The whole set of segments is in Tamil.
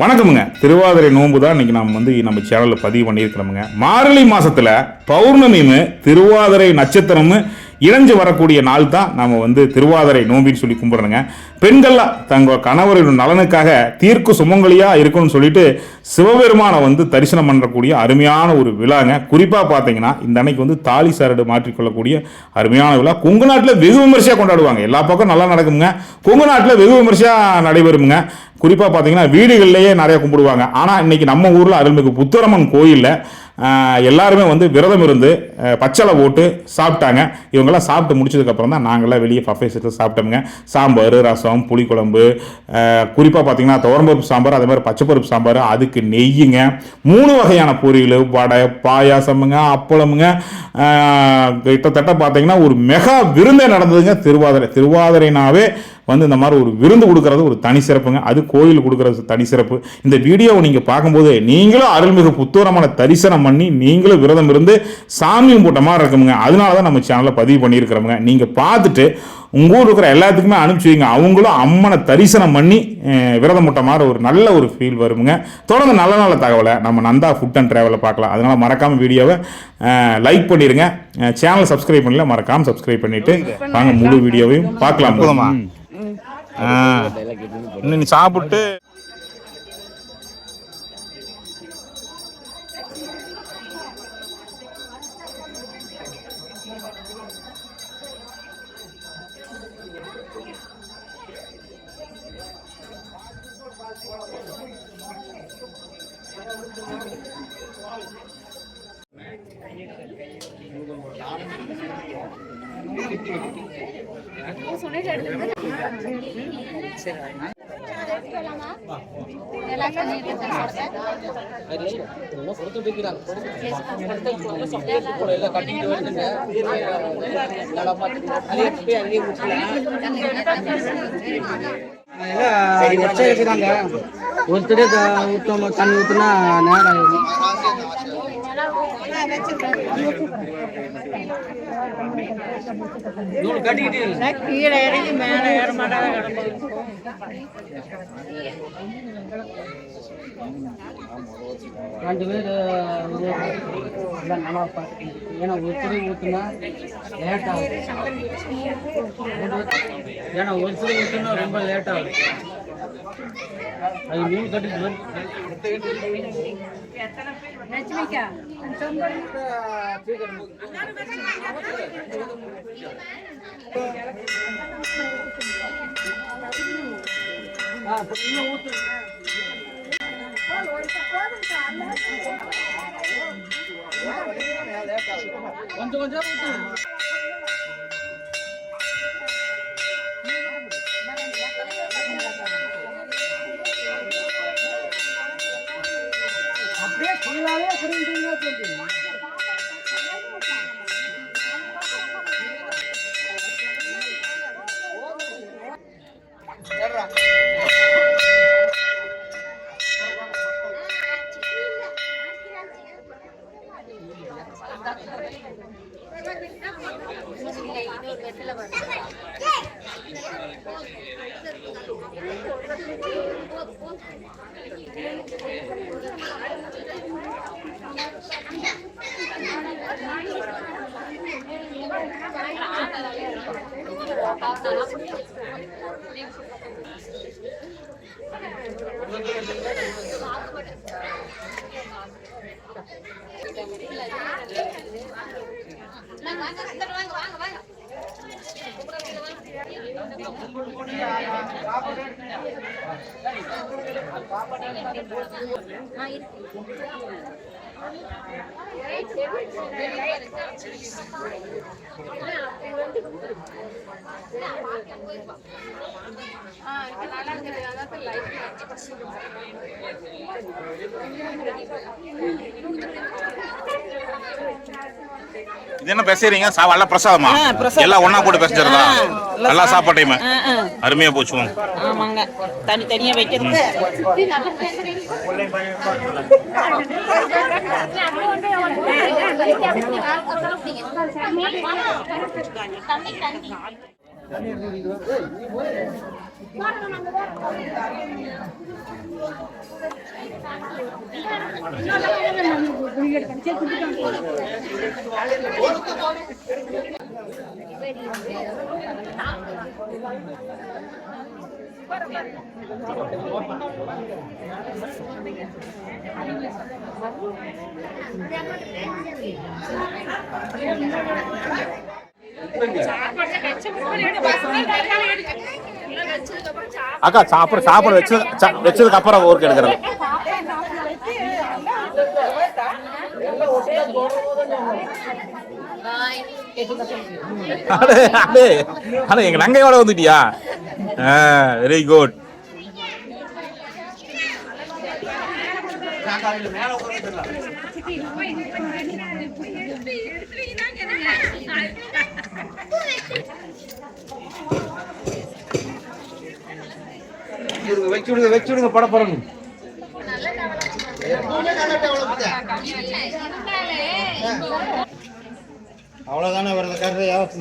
வணக்கமுங்க. திருவாதிரை நோன்பு தான் இன்னைக்கு நம்ம வந்து நம்ம சேனலில் பதிவு பண்ணியிருக்கிறோமுங்க. மார்கழி மாதத்தில் பௌர்ணமியும் திருவாதிரை நட்சத்திரமும் இணைஞ்சு வரக்கூடிய நாள் தான் நம்ம வந்து திருவாதிரை நோம்பின்னு சொல்லி கும்பிட்றோங்க பெண்கள்லாம் தங்கள் கணவரின் நலனுக்காக தீர்க்கு சுமங்கலியாக இருக்கணும்னு சொல்லிட்டு சிவபெருமானை வந்து தரிசனம் பண்ணக்கூடிய அருமையான ஒரு விழாங்க. குறிப்பாக பார்த்தீங்கன்னா இந்த அன்னைக்கு வந்து தாலி சரடு மாற்றிக்கொள்ளக்கூடிய அருமையான விழா. கொங்கு நாட்டில் வெகு விமர்சையாக கொண்டாடுவாங்க. எல்லா பக்கம் நல்லா நடக்குங்க கொங்கு நாட்டில் வெகு விமர்சையாக நடைபெறுமுங்க. குறிப்பாக பார்த்தீங்கன்னா வீடுகள்லேயே நிறையா கும்பிடுவாங்க. ஆனால் இன்னைக்கு நம்ம ஊரில் அருள்மிகு புத்தரம்மன் கோயிலில் எல்லாருமே வந்து விரதம் இருந்து பச்சளை போட்டு சாப்பிட்டாங்க. இவங்கெல்லாம் சாப்பிட்டு முடிச்சதுக்கப்புறம் தான் நாங்களாம் வெளியே பஃபே சேர்த்து சாப்பிட்டோமுங்க. சாம்பார் ரசம் புளிக்குழம்பு குறிப்பாக பார்த்தீங்கன்னா துவரம்பருப்பு சாம்பார் அதே மாதிரி பச்சைப்பருப்பு சாம்பார் அதுக்கு நெய்யுங்க. மூணு வகையான பொரியல் வடை பாயாசமுங்க அப்பளமுங்க. கிட்டத்தட்ட பார்த்தீங்கன்னா ஒரு மெகா விருந்தே நடந்ததுங்க திருவாதிரை. திருவாதிரைனாவே வந்து இந்த மாதிரி ஒரு விருந்து கொடுக்கறது ஒரு தனி சிறப்புங்க. அது கோயில் கொடுக்கறது தனி சிறப்பு. இந்த வீடியோவை நீங்கள் பார்க்கும்போது நீங்களும் அருள்மிகு புத்தூரமான தரிசனம் பண்ணி நீங்களும் விரதம் இருந்து சாமி கும்பிட்ட மாதிரி இருக்குங்க அதனால தான் நம்ம சேனலில் பதிவு பண்ணியிருக்கிறோமுங்க. நீங்கள் பார்த்துட்டு உங்கள் ஊர் இருக்கிற எல்லாத்துக்குமே அனுப்பிச்சி வைங்க. அவங்களும் அம்மனை தரிசனம் பண்ணி விரதம் முட்ட மாதிரி ஒரு நல்ல ஒரு ஃபீல் வருங்க தொடர்ந்து நல்ல நல்ல தகவலை நம்ம நந்தா ஃபுட் அண்ட் ட்ராவலை பார்க்கலாம். அதனால் மறக்காமல் வீடியோவை லைக் பண்ணிடுங்க சேனலை சப்ஸ்கிரைப் பண்ணல மறக்காமல் சப்ஸ்கிரைப் பண்ணிவிட்டு வாங்க முழு வீடியோவையும் பார்க்கலாம். இன்னும் நீ சாப்பிட்டு. சொன்னேன் எச்சா ஒருத்தரே த- தண்ணி ஊத்துனா நேரம் ஆயிடும் கீழே இறங்கி மேலே ஏற மாட்டாத ரெண்டு பேர் நல்லா பார்த்துக்கணும் ஏன்னா ஒருத்தரை ஊற்றுனா லேட் ஏன்னா ஒருத்தரை ஊற்றுனா ரொம்ப லேட் ஆகும் அது நூறு கட்டிட்டு வந்து லட்சுமிக்கா ஆ, இப்ப இன்னும் ஊத்து. கொஞ்சம் கொஞ்சம் ஊத்து. அப்படியே ஃபுல்லாவே புரியுதுங்க சொல்றீங்க இது என்ன பேசுறீங்க? சா எல்லாம் பிரசாதமா? எல்லாம் ஒண்ணா போட்டு பேசுறதா நல்லா சாப்பாட்டையுமே. அருமையா போச்சு ஆமாங்க. தனி தனியா வைக்கிறது அக்கா சாப்பிட சாப்பிட வச்சு வச்சதுக்கு அப்புறம் ஊருக்கு எடுக்கிறது. அடே அடே அடே எங்க நங்கையோட வந்துட்டியா? வெரி குட் வச்சு விடுங்க வச்சு விடுங்க பட போறோம் அவ்வளவுதானே வருது கருது யாவத்து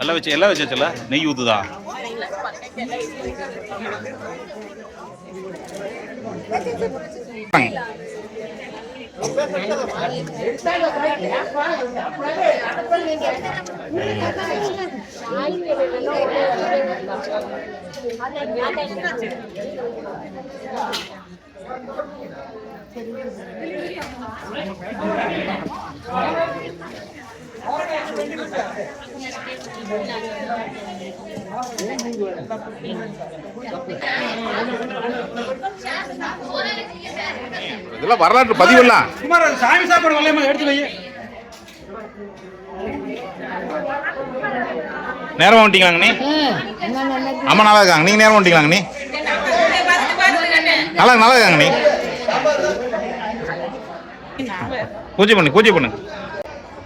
எல்லாம் வச்சு எல்லாம் வச்சாச்சுல நெய் ஊத்துதா? இதெல்லாம் வரலாற்று பதிவெல்லாம். குமார் சாமி சாப்பாடு வரலையம்மா எடுத்து வை. நேரம் வந்துட்டீங்களாங்க நீ? அம்மா நல்லா இருக்காங்க. நீங்க நேரம் வந்துட்டீங்களாங்க நீ? நல்லா நல்லா இருக்காங்க நீ? பூஜை பண்ணு பூஜை பண்ணு.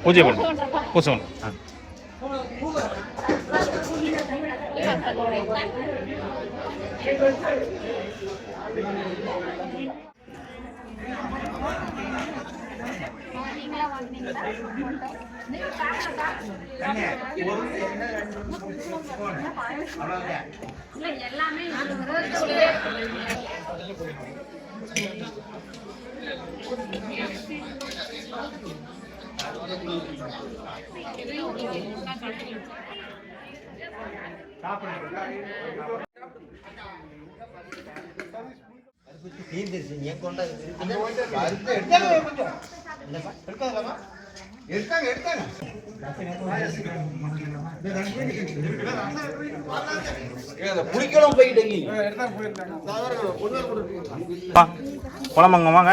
பூஜை பண்ணு. பூஜை பண்ணு. எல்லாமே தீர்ந்துருச்சு ஏன் கொண்டா அறுத்து எடுத்தாங்க எடுத்தாங்க. புளிக்கலாம் போயிட்டீங்க வா, குழம்புங்க வாங்க.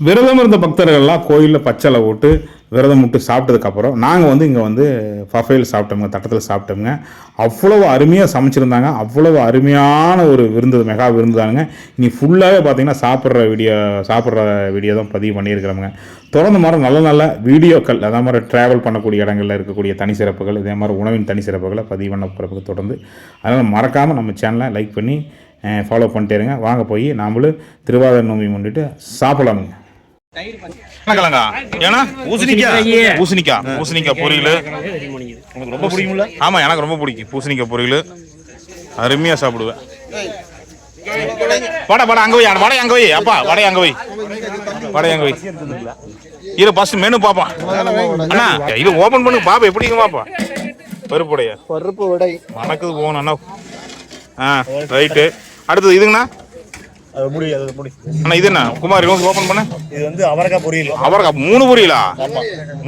விரதம் இருந்த பக்தர்கள்லாம் கோயிலில் பச்சலை போட்டு விரதம் விட்டு சாப்பிட்டதுக்கப்புறம் நாங்கள் வந்து இங்கே வந்து ஃபஃபைல் சாப்பிட்டோங்க தட்டத்தில் சாப்பிட்டோங்க அவ்வளவு அருமையாக சமைச்சிருந்தாங்க. அவ்வளவு அருமையான ஒரு விருந்து மெகா விருந்துதானுங்க. இனி ஃபுல்லாகவே பார்த்தீங்கன்னா சாப்பிட்ற வீடியோ சாப்பிட்ற வீடியோ தான் பதிவு பண்ணியிருக்கிறோமுங்க. தொடர்ந்து மாதிரி நல்ல நல்ல வீடியோக்கள் அதே மாதிரி ட்ராவல் பண்ணக்கூடிய இடங்களில் இருக்கக்கூடிய தனி சிறப்புகள் இதே மாதிரி உணவின் தனி சிறப்புகளை பதிவு பண்ண போகிறதுக்கு தொடர்ந்து. அதனால் மறக்காமல் நம்ம சேனலை லைக் பண்ணி ஃபாலோ பண்ணிட்டே இருங்க. வாங்க போய் நாமளும் திருவாதிரை நோம்பி முன்னிட்டு சாப்பிடலாமுங்க. என்ன கிழங்கா ஏன்னா பூசணிக்காய். பூசணிக்காய். பூசணிக்காய் பொரியல். உங்களுக்கு ரொம்ப பிடிக்கும்ல? ஆமா எனக்கு ரொம்ப பிடிக்கும். பூசணிக்காய் பொரியல். அருமையா சாப்பிடுவேன். வடை வடை அங்க வை வடை அங்க அப்பா வடை அங்க வை வடை அங்க வை இரு ஃபர்ஸ்ட் மெனு பாப்பா அண்ணா இது ஓபன் பண்ணு. பாப்பா எப்படிங்க பாப்பா? பருப்புடைய. பருப்பு வடை. மணக்குது போகணும் அண்ணா. ஆ ரைட்டு அடுத்தது இதுங்கண்ணா? அது முடி அது முடி அண்ணா இது என்ன? குமார் ஓபன் பண்ணு. இது வந்து அவரைக்காய் பொரியல். அவருக்கு மூணு பொரியலா?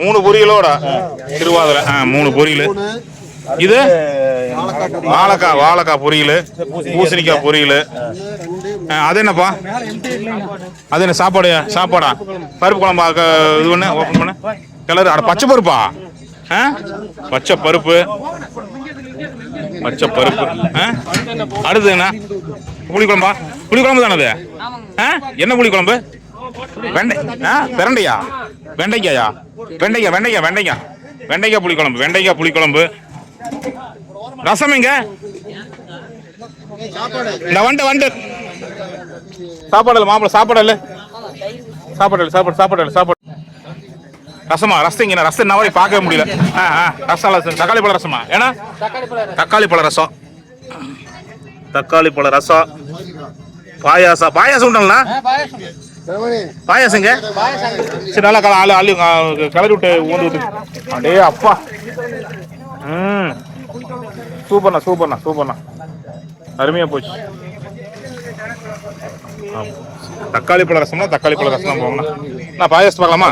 மூணு பொரியலோட? திருவாதிரை ஆ மூணு பொரியல். இது? வாழைக்காய் வாழைக்காய் பொரியல். பூசணிக்காய். பொரியல். ஆ, அது என்னப்பா? அது என்ன சாப்பாடு சாப்பாடா? பருப்பு குழம்பா இது பண்ணு ஓப்பன் பண்ணு. கலர் அட பச்சை பருப்பா? ஆ? பச்சை பருப்பு. பச்சை பருப்பு. ஆ? அடுத்து என்ன? புளி குழம்பா புளி குழம்பு தானே அது என்ன புளி குழம்பு வெண்டை. ஆ பிரண்டையா வெண்டைக்காயா? வெண்டைக்காய் வெண்டைக்காய் வெண்டைக்காய் வெண்டைக்காய் புளிக்குழம்பு வெண்டைக்காய் புளிக்குழம்பு. ரசம் எங்க? இந்த வண்டு வண்டு. சாப்பாடு இல்லை மாப்பிள சாப்பாடு இல்லை. சாப்பாடு இல்லை சாப்பாடு சாப்பாடு இல்லை சாப்பாடு. ரசமா? ரசம் இங்க ரசம் என்ன வரை பார்க்கவே முடியல. ஆ ஆ. ரசம் ரசம். தக்காளி பழ ரசமா? ஏன்னா? தக்காளி பழ ரசம். தக்காளி பழ ரசம். பாயாசம். பாயாசம் உண்டா பாயாசங்க? சரி நல்லா கல ஆளு அஹ், கிளறி விட்டு ஊந்து விட்டு. அடே அப்பா. ம். சூப்பர்ண்ணா சூப்பர்ண்ணா சூப்பர்ண்ணா. அருமையா போச்சு. தக்காளி பழ ரசம்னா தக்காளி பழ ரசம் தான் போங்கண்ணா நான் பாயாசம். பார்க்கலாமா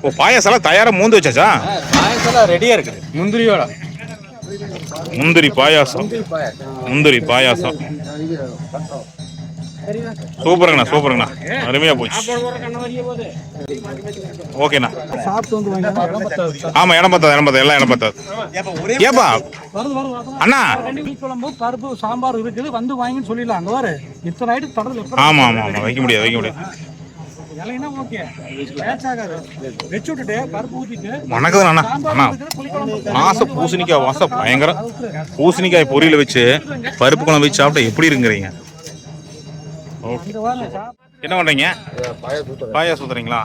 ஓ பாயாசம் எல்லாம் தயாரா மூந்து வச்சாச்சா? பாயசம் ரெடியா இருக்குது. முந்திரியோட. முந்திரி பாயாசம். முந்திரி பாயாசம். சூப்பருங்கண்ணா சூப்பருங்கண்ணா. அருமையா போச்சு. ஓகேண்ணா. ஆமா இடம் பத்தாது இடம் பத்தாது எல்லாம் இடம் பத்தாது. ஏப்பா அண்ணா. குழம்பு பருப்பு சாம்பார் இருக்குது வந்து வாங்கின்னு சொல்லிடலாம். அங்க வரு இத்தனை ஐட்டு தொடர்ந்து ஆமா ஆமா ஆமா வைக்க முடியாது வைக்க முடியாது. இலைனா ஓகே. மேட்ச் ஆகாது. வச்சு விட்டுட்டு பருப்பு ஊத்திட்டு வணக்கம் அண்ணா. அண்ணா. வாசம் பூசணிக்காய் வாசம் பயங்கரம். பூசணிக்காய் பொரியல வச்சு பருப்பு குழம்பு வச்சு சாப்பிட்டா எப்படி இருக்குறீங்க என்ன பண்றீங்க? பாயாசம் ஊத்துறீங்களா?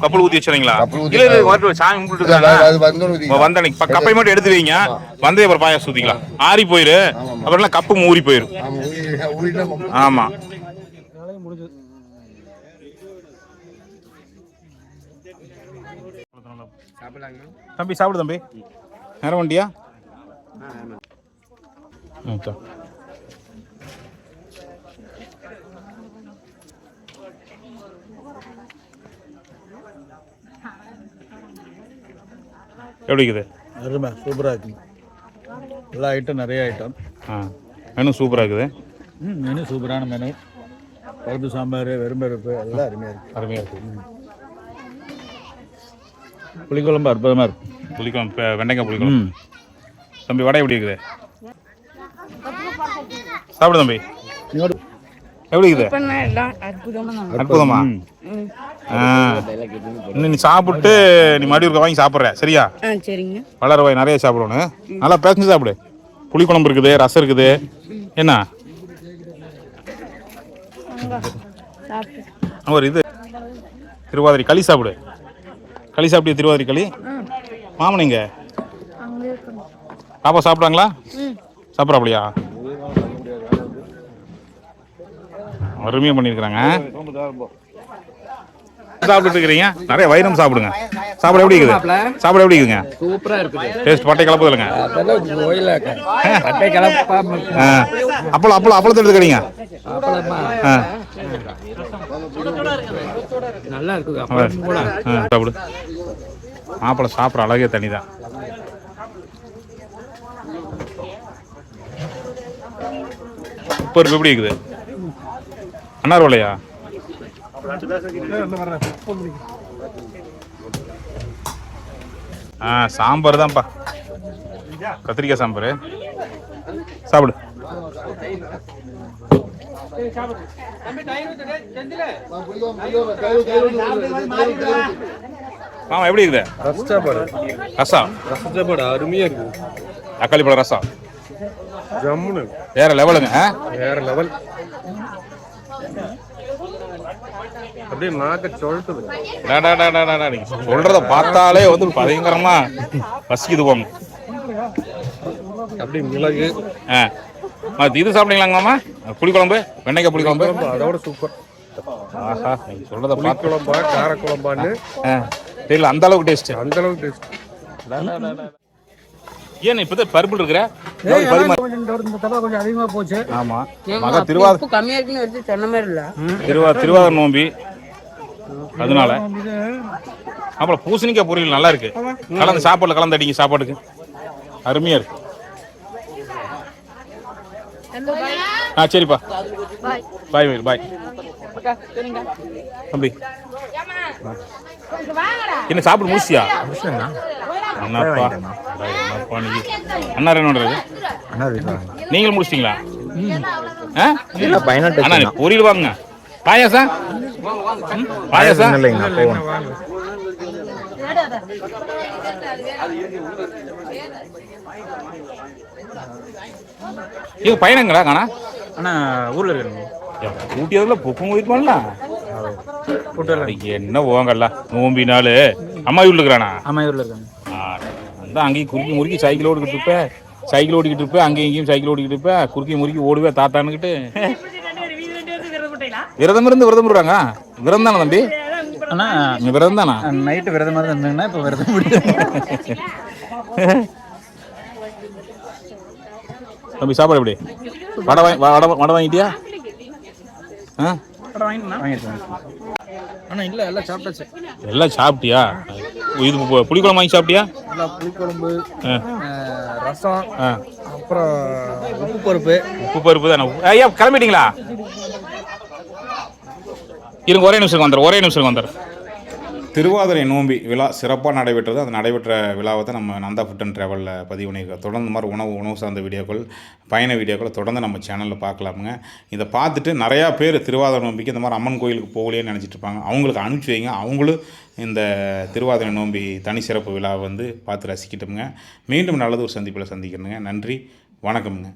கப்பல் ஊத்தி வச்சுறீங்களா? இல்ல சாமி கும்பிட்டு வந்து வந்த அன்னைக்கு. ப- கப்பை மட்டும் எடுத்து வைங்க. வந்தே அப்புறம் பாயாசம் ஊத்திக்கலாம். ஆறி போயிரு. அப்புறம் எல்லாம் கப்பு ஊறி போயிரும். ஆமா தம்பி சாப்பிடு தம்பி. நேரம் வண்டியா? தா. எப்படி இருக்குது? அருமை சூப்பராக இருக்குங்க எல்லா ஐட்டம் நிறைய ஐட்டம் ஆ மெனு சூப்பராக இருக்குது. ம் மெனு சூப்பரான மெனு பருப்பு சாம்பார் வெறும்பருப்பு எல்லாம் அருமையாக இருக்கு. அருமையாக இருக்குது புளிக்குழம்பு அற்புதமாக இருக்கு புளிக்குழம்பு வெண்டைக்காய் புளிக்குழம்பு. தம்பி வடை எப்படி இருக்குது? சாப்பிடு தம்பி. எப்படி இருக்குது? அற்புதமா. இன்னும் நீ சாப்பிட்டு நீ மறுபடியும் ஒருக்கா வாங்கி சாப்பிட்ற சரியா? சரிங்க. வளர வாய் நிறைய சாப்பிடணும். நல்லா பேசஞ்சு சாப்பிடு. புளிக்குழம்பு இருக்குது ரசம் இருக்குது. என்ன? ஒரு இது. திருவாதிரை களி சாப்பிடு. களி சாப்பிட்டு திருவாதிரை களி? மாமனிங்க பாப்பா சாப்பிட்டாங்களா? சாப்பிட்றாப்படியா அருமையாக பண்ணியிருக்கிறாங்க. சாப்பிட்டுட்டு இருக்கிறீங்க? நிறைய வைரம் சாப்பிடுங்க. சாப்பிட எப்படி இருக்குது? சாப்பிட எப்படி இருக்குங்க சூப்பரா இருக்குது. டேஸ்ட் பட்டை கிளப்பா ஆ அப்பளம் அப்பளம் அப்பளத்தை எடுத்துக்கிறீங்க ஆ. நல்லா இருக்குது ஆ, சாப்பிடு மாப்பிள்ளை சாப்பிட்ற அழகே தனி தான். உப்பு எப்படி இருக்குது? அன்னார் வலையா ஆ சாம்பார் தான்ப்பா. கத்திரிக்காய் சாம்பார். சாப்பிடு. மாமா எப்படி இருக்குது? ரசம் ரசச்சாப்பாடு அருமையாக இருக்குது. தக்காளி பழம் ரசம் ஜம்முன்னு வேற லெவலுங்க? வேற லெவல் அப்படியே நாக்க சொல்லுது. நீங்க சொல்றத பார்த்தாலே வந்து பயங்கரமா பசிக்குது போங்க. அப்படியே மிளகு. ஆ. இது சாப்பிட்டீங்களாங்க மாமா? புளிக்குழம்பு? வெண்டைக்காய் புளிக்குழம்பு? அதோட சூப்பர் ஆஹா நீங்க சொல்றத பார்த்து குழம்பா கார குழம்பான்னு ஆ, தெரியல அந்த அளவுக்கு டேஸ்ட் அந்த அளவுக்கு டேஸ்ட் ஏன் இப்பதான் பருப்பு இருக்கிற? கொஞ்சம் போச்சு. ஆமா. மக திருவாத கம்மியா இருக்குன்னு சொன்ன மாதிரி இல்ல. திருவா திருவாதிர நோம்பி. அதனால. அப்புறம் பூசணிக்காய் பொரியல் நல்லா இருக்கு. கலந்து சாப்பாடுல கலந்து அடிங்க சாப்பாட்டுக்கு. அருமையா இருக்கு. ஆ சரிப்பா. பாய் பாய் பாய் தம்பி. என்ன சாப்பிட முடிச்சியா என்னப்பா? அண்ணா என்ன பண்றது நீங்களும் முடிச்சிட்டீங்களா? ஆ? அண்ணா பொரியல் வாங்க பாயாசம்? ம்? பாயாசம்? இது பையனங்களா காணா? அண்ணா ஊரில் இருக்காங்க ஊட்டியதுல புக்கும் போயிருப்பான்ல என்ன போவாங்கல்ல நோம்பி நாள் அம்மா வீட்டில் இருக்கிறானா? ஆமாம் ஊரில் இருக்காங்க. அந்த அங்கேயும் குறுக்கி முறுக்கி சைக்கிள் ஓடிக்கிட்டு இருப்ப. சைக்கிள் ஓடிக்கிட்டு இருப்ப அங்கேயும் இங்கேயும் சைக்கிள் ஓடிக்கிட்டு இருப்ப. குறுக்கி முறுக்கி ஓடுவே தாத்தானுக்கிட்டு விரதம் இருந்து விரதம் விடுறாங்க. விரதம் தானே தம்பி? அண்ணா விரதம் தானா? நைட்டு விரதம் மாதிரி இருந்தாங்கன்னா இப்போ விரதம் முடியும் தம்பி சாப்பாடு எப்படி? வடை வாங்கி வடை வடை வாங்கிட்டியா? ஆ? எல்லாம் சாப்பிட்டாச்சு. எல்லாம் சாப்பிட்டியா? இது புளிக்குழம்பு வாங்கி சாப்பிட்டியா? புளிக்குழம்பு ரசம் ஆ. அப்புறம் உப்பு பருப்பு. உப்பு பருப்பு தானே? ஐயா கிளம்பிட்டீங்களா? இருங்க ஒரே நிமிஷம் வந்துடுறேன் ஒரே நிமிஷம் வந்துடுறேன். திருவாதிரை நோம்பி விழா சிறப்பாக நடைபெற்றது. அந்த நடைபெற்ற விழாவை தான் நம்ம நந்தா ஃபுட் அண்ட் ட்ராவலில் பதிவு பண்ணியிருக்கோம். தொடர்ந்து மாதிரி உணவு உணவு சார்ந்த வீடியோக்கள் பயண வீடியோக்களை தொடர்ந்து நம்ம சேனலில் பார்க்கலாமுங்க. இதை பார்த்துட்டு நிறையா பேர் திருவாதிரை நோம்பிக்கு இந்த மாதிரி அம்மன் கோயிலுக்கு போகலையேன்னு நினச்சிட்டு இருப்பாங்க. அவங்களுக்கு அனுப்பிச்சி வைங்க. அவங்களும் இந்த திருவாதிரை நோம்பி தனி சிறப்பு விழாவை வந்து பார்த்து ரசிக்கட்டுமுங்க. மீண்டும் நல்லது ஒரு சந்திப்பில் சந்திக்கணுங்க நன்றி. வணக்கம்ங்க.